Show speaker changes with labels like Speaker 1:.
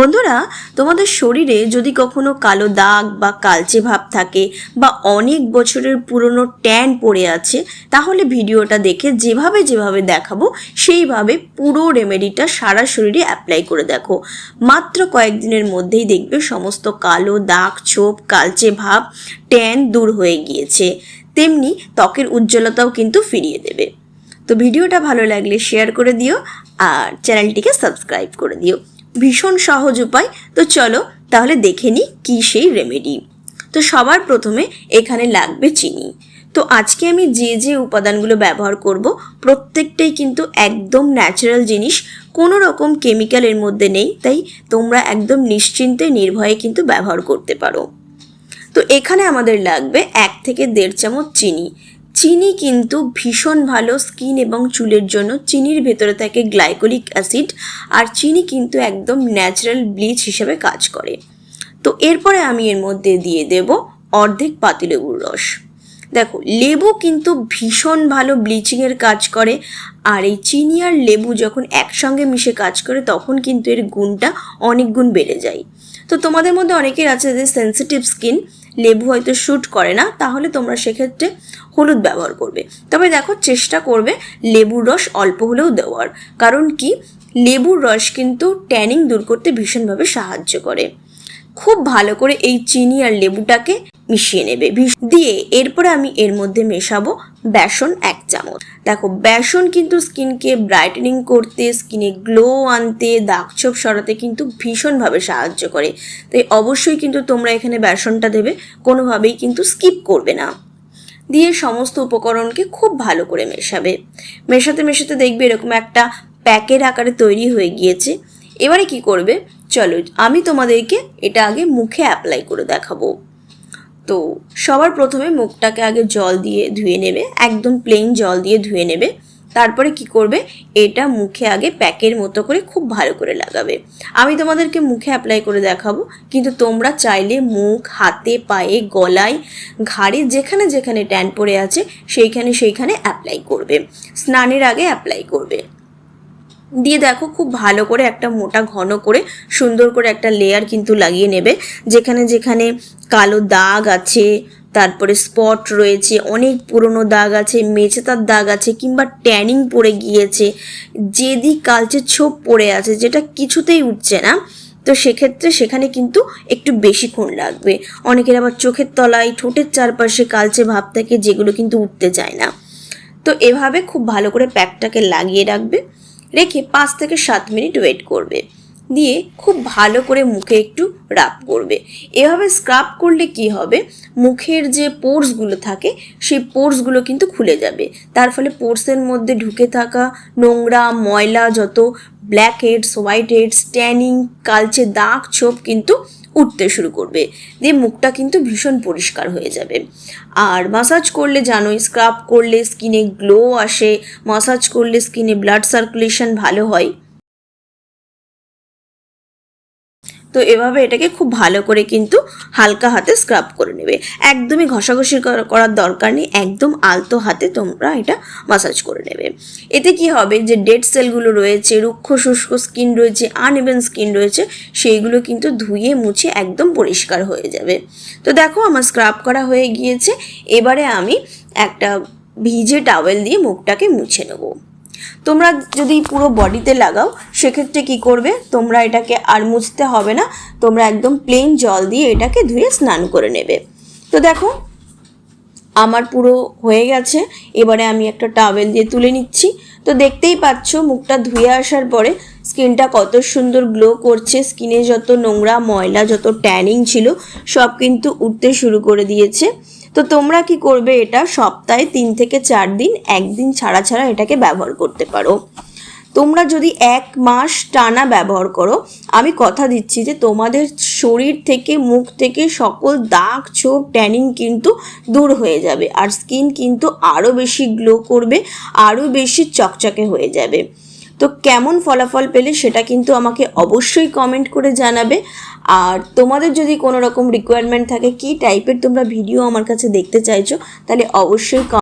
Speaker 1: বন্ধুরা, তোমাদের শরীরে যদি কখনো কালো দাগ বা কালচে ভাব থাকে বা অনেক বছরের পুরনো ট্যান পড়ে আছে, তাহলে ভিডিওটা দেখে যেভাবে যেভাবে দেখাবো, সেইভাবে পুরো রেমেডিটা সারা শরীরে অ্যাপ্লাই করে দেখো। মাত্র কয়েকদিনের মধ্যেই দেখবে সমস্ত কালো দাগ, ছোপ, কালচে ভাব, ট্যান দূর হয়ে গিয়েছে। তেমনি ত্বকের উজ্জ্বলতাও কিন্তু ফিরিয়ে দেবে। তো ভিডিওটা ভালো লাগলে শেয়ার করে দিও আর চ্যানেলটিকে সাবস্ক্রাইব করে দিও। ভীষণ সহজ উপায়। তো চলো তাহলে দেখে নিই কী সেই রেমেডি তো সবার প্রথমে এখানে লাগবে চিনি। তো আজকে আমি যে যে উপাদানগুলো ব্যবহার করব, প্রত্যেকটাই কিন্তু একদম ন্যাচারাল জিনিস। কোনো রকম কেমিক্যাল এর মধ্যে নেই, তাই তোমরা একদম নিশ্চিন্তে, নির্ভয়ে কিন্তু ব্যবহার করতে পারো। তো এখানে আমাদের লাগবে এক থেকে দেড় চামচ চিনি। চিনি কিন্তু ভীষণ ভালো স্কিন এবং চুলের জন্য। চিনির ভেতরে থাকে গ্লাইকোলিক অ্যাসিড আর চিনি কিন্তু একদম ন্যাচারাল ব্লিচ হিসেবে কাজ করে। তো এরপরে আমি এর মধ্যে দিয়ে দেব অর্ধেক পাতিলেবুর রস। দেখো, লেবু কিন্তু ভীষণ ভালো ব্লিচিংয়ের কাজ করে আর এই চিনি আর লেবু যখন একসঙ্গে মিশে কাজ করে তখন কিন্তু এর গুণটা অনেক গুণ বেড়ে যায়। তো তোমাদের মধ্যে অনেকের আছে যে সেন্সিটিভ স্কিন লেবু হয়তো শ্যুট করে না, তাহলে তোমরা সেক্ষেত্রে হলুদ ব্যবহার করবে। তবে দেখো, চেষ্টা করবে লেবুর রস অল্প হলেও দেওয়ার। কারণ কি? লেবুর রস কিন্তু ট্যানিং দূর করতে ভীষণভাবে সাহায্য করে। খুব ভালো করে এই চিনি আর লেবুটাকে মিশিয়ে নেবে। দিয়ে এরপরে আমি এর মধ্যে মেশাবো বেসন এক চামচ। দেখো, বেসন কিন্তু স্কিনকে ব্রাইটেনিং করতে, স্কিনে গ্লো আনতে দাগছোপ সরাতে কিন্তু ভীষণভাবে সাহায্য করে। তাই অবশ্যই কিন্তু তোমরা এখানে বেসনটা দেবে, কোনোভাবেই কিন্তু স্কিপ করবে না। দিয়ে সমস্ত উপকরণকে খুব ভালো করে মেশাবে। মেশাতে মেশাতে দেখবে এরকম একটা প্যাকের আকারে তৈরি হয়ে গিয়েছে। এবারে কি করবে? চলো, আমি তোমাদেরকে এটা আগে মুখে অ্যাপ্লাই করে দেখাবো। তো সবার প্রথমে মুখটাকে আগে জল দিয়ে ধুয়ে নেবে, একদম প্লেন জল দিয়ে ধুয়ে নেবে। তারপরে কি করবে? এটা মুখে আগে প্যাকের মতো করে খুব ভালো করে লাগাবে। আমি তোমাদেরকে মুখে অ্যাপ্লাই করে দেখাবো, কিন্তু তোমরা চাইলে মুখ, হাতে, পায়ে, গলায়, ঘাড়ে, যেখানে যেখানে ট্যান পড়ে আছে, সেইখানে সেইখানে অ্যাপ্লাই করবে। স্নানের আগে অ্যাপ্লাই করবে। দিয়ে দেখো খুব ভালো করে একটা মোটা ঘন করে সুন্দর করে একটা লেয়ার কিন্তু লাগিয়ে নেবে। যেখানে যেখানে কালো দাগ আছে, তারপরে স্পট রয়েছে, অনেক পুরনো দাগ আছে মেচেতার দাগ আছে কিংবা ট্যানিং পড়ে গিয়েছে যেদিক কালচে ছোপ পড়ে আছে, যেটা কিছুতেই উঠছে না। তো সেক্ষেত্রে সেখানে কিন্তু একটু বেশিক্ষণ লাগবে। অনেকের আবার চোখের তলায়, ঠোঁটের চারপাশে কালচে ভাব থাকে যেগুলো কিন্তু উঠতে চায় না। তো এভাবে খুব ভালো করে প্যাকটাকে লাগিয়ে রাখবে। রেখে পাঁচ থেকে সাত মিনিট ওয়েট করবে। দিয়ে খুব ভালো করে মুখে একটু রাব করবে। এভাবে স্ক্রাব করলে কি হবে? মুখের যে পোর্সগুলো থাকে, সেই পোর্সগুলো কিন্তু খুলে যাবে। তার ফলে পোর্সের মধ্যে ঢুকে থাকা নোংরা, ময়লা, যত blackheads whiteheads tanning কালচে দাগ, ছোপ কিন্তু উঠতে শুরু করবে। দিয়ে মুখটা কিন্তু ভীষণ পরিষ্কার হয়ে যাবে। আর মাসাজ করলে জানোই স্ক্রাব করলে স্কিনে গ্লো আসে মাসাজ করলে স্কিনে ব্লাড সার্কুলেশন ভালো হয়। তো এভাবে এটাকে খুব ভালো করে কিন্তু হালকা হাতে স্ক্রাব করে নেবে। একদমই ঘষাঘষি করা- করার দরকার নেই, একদম আলতো হাতে তোমরা এটা মাসাজ করে নেবে। এতে কি হবে যে ডেড সেলগুলো রয়েছে, রুক্ষ শুষ্ক স্কিন রয়েছে আনইভেন স্কিন রয়েছে, সেইগুলো কিন্তু ধুয়ে মুছে একদম পরিষ্কার হয়ে যাবে। তো দেখো আমার স্ক্রাব করা হয়ে গিয়েছে, এবারে আমি একটা ভিজে টাওয়েল দিয়ে মুখটাকে মুছে নেব। তোমরা যদি পুরো বডিতে লাগাও, সেক্ষেত্রে কি করবে? তোমরা এটাকে আর মুছতে হবে না। তোমরা একদম প্লেন জল দিয়ে এটাকে ধুয়ে স্নান করে নেবে। তো দেখো, আমার পুরো হয়ে গেছে। এবারে আমি একটা টাওয়েল দিয়ে তুলে নিচ্ছি। তো দেখতেই পাচ্ছ, মুখটা ধুয়ে আসার পরে স্কিনটা কত সুন্দর গ্লো করছে। স্কিনে যত নোংরা, ময়লা, যত ট্যানিং ছিল, সব কিন্তু উঠতে শুরু করে দিয়েছে। তো তোমরা কি করবে এটা সপ্তাহে তিন থেকে চার দিন, একদিন ছাড়া ছাড়া এটাকে ব্যবহার করতে পারো। তোমরা যদি এক মাস টানা ব্যবহার করো, আমি কথা দিচ্ছি যে তোমাদের শরীর থেকে, মুখ থেকে সকল দাগ, ছোপ, ট্যানিং কিন্তু দূর হয়ে যাবে আর স্কিন কিন্তু আরও বেশি গ্লো করবে আরও বেশি চকচকে হয়ে যাবে। তো কেমন ফলাফল পেলে সেটা কিন্তু আমাকে অবশ্যই কমেন্ট করে জানাবে। আর তোমাদের যদি কোনো রকম রিকোয়ারমেন্ট থাকে, কী টাইপের তোমরা ভিডিও আমার কাছে দেখতে চাইছো, তাহলে অবশ্যই